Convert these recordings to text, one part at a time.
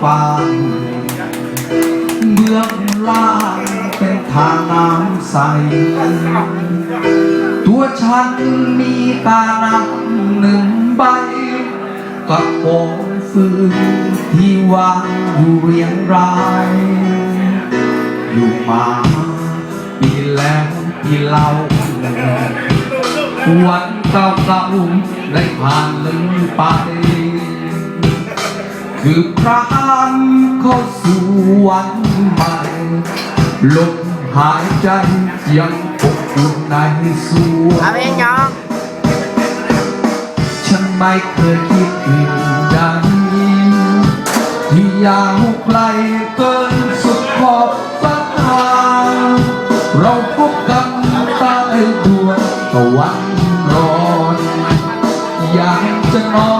ฟ้าเบื้องล่างเป็นทางน้ำใส ตัวฉันมีตาน้ำหนึ่งใบกับโองฟืนที่วางอยู่เรียงรายอยู่มาปีแล้วปีเล่าวันเก่าเก่าๆได้ผ่านลืมไป คือพรานเข้าสู่วันใหม่ลมหายใจยังอบอุ่นในสวเอาเพลงงน้องฉันไม่เคยคิดอื่นใดที่ยาวไกลเกินสุดขอบฟ้าเราพบกันใต้ดวงตะวันร้อนอยากจะนอน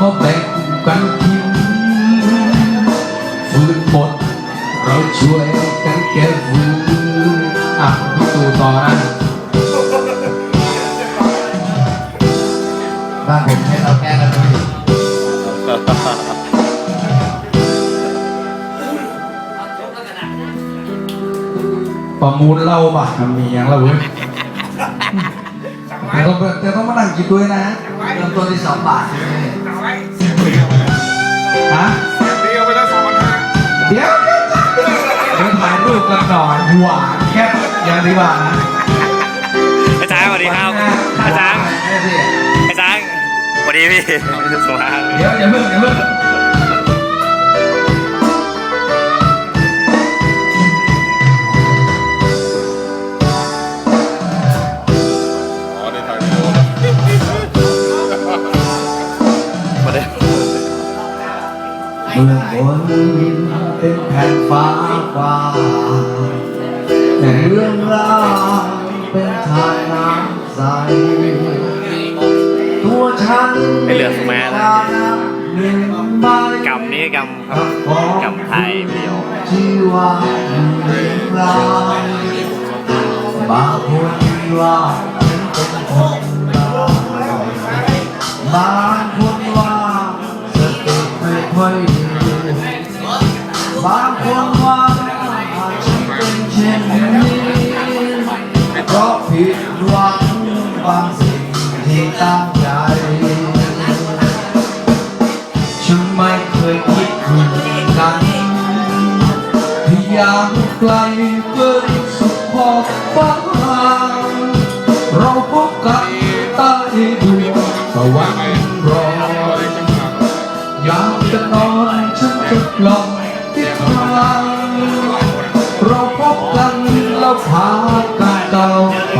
มาแบ่งกันกินฟืนหมดเราช่วยกันแก้ฟืนอะพี่ตู่ต่อนะบ้านผมให้เราแก้กันด้วยประมูลเหล่าบ่ะมันมีอย่างละเว้ยแต่ต้องแต่ต้องมานั่งกินด้วยนะเริ่มต้นที่สองบาท ฮะเดียวไปแล้วสองพันห้าเดี๋ยวเดี๋ยวเดี๋ยวถ่ายรูปกันหน่อยหวานแค่อย่างที่ว่านะอาจารย์สวัสดีครับ อาจารย์ อาจารย์สวัสดีพี่สวัสดีครับเดี๋ยวอย่าเพิ่งอย่าเพิ่ง เมื่อบนเป็นแผ่นฟ้ากว้างแต่เรื่องราวเป็นทางน้ำใส ตัวฉันไม่เหลือสุแม่แล้วหนึ่งใบกำนี้กำครับกำไทยวิดีโอที่ว่าอยู่เรียงรายบางคนว่า ไกลเกินสุดขอบฟ้าเราพบกันใต้ดวงตะวันรอยอยากจะนอนฉันจะกล่อมทิศทางเราพบกันแล้วพากันเก่าไป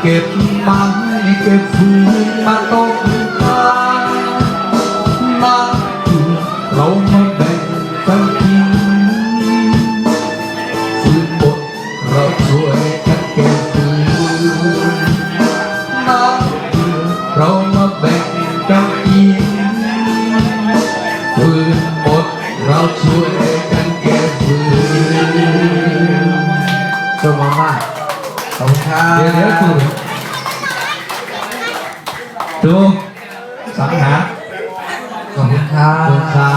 เก็บไม้เก็บฟืนมาต้ ครับเดี๋ยวเดี๋ยวตู่ตู่สังหารขอบคุณครัขอบคุณครั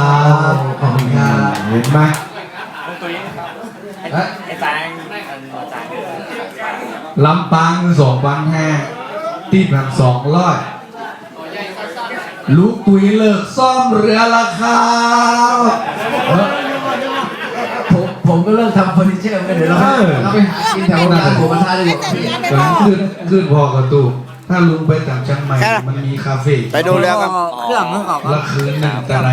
บบขอบคุณครับเห็นไหมเอ๊ะอาจารย์อาจารย์ลำปางสองพันห้าที่พันสองร้อยลูกปุ๋ยเลิกซ่อมเรือราคาเออผมผม ก็เริ่มทำเฟอร์นิเจอร์กันเดี๋ยวเราไปเออเราไปหากินแถวร้านหมูกระทะดีกว่าพี่เดี๋ยวขึ้นขึ้นพอกระตูถ้าลุงไปจากเชียงใหม่มันมีคาเฟ่ไปดูแล้วครับ เครื่องเพิ่งออกละคืนหนึ่งแต่ไร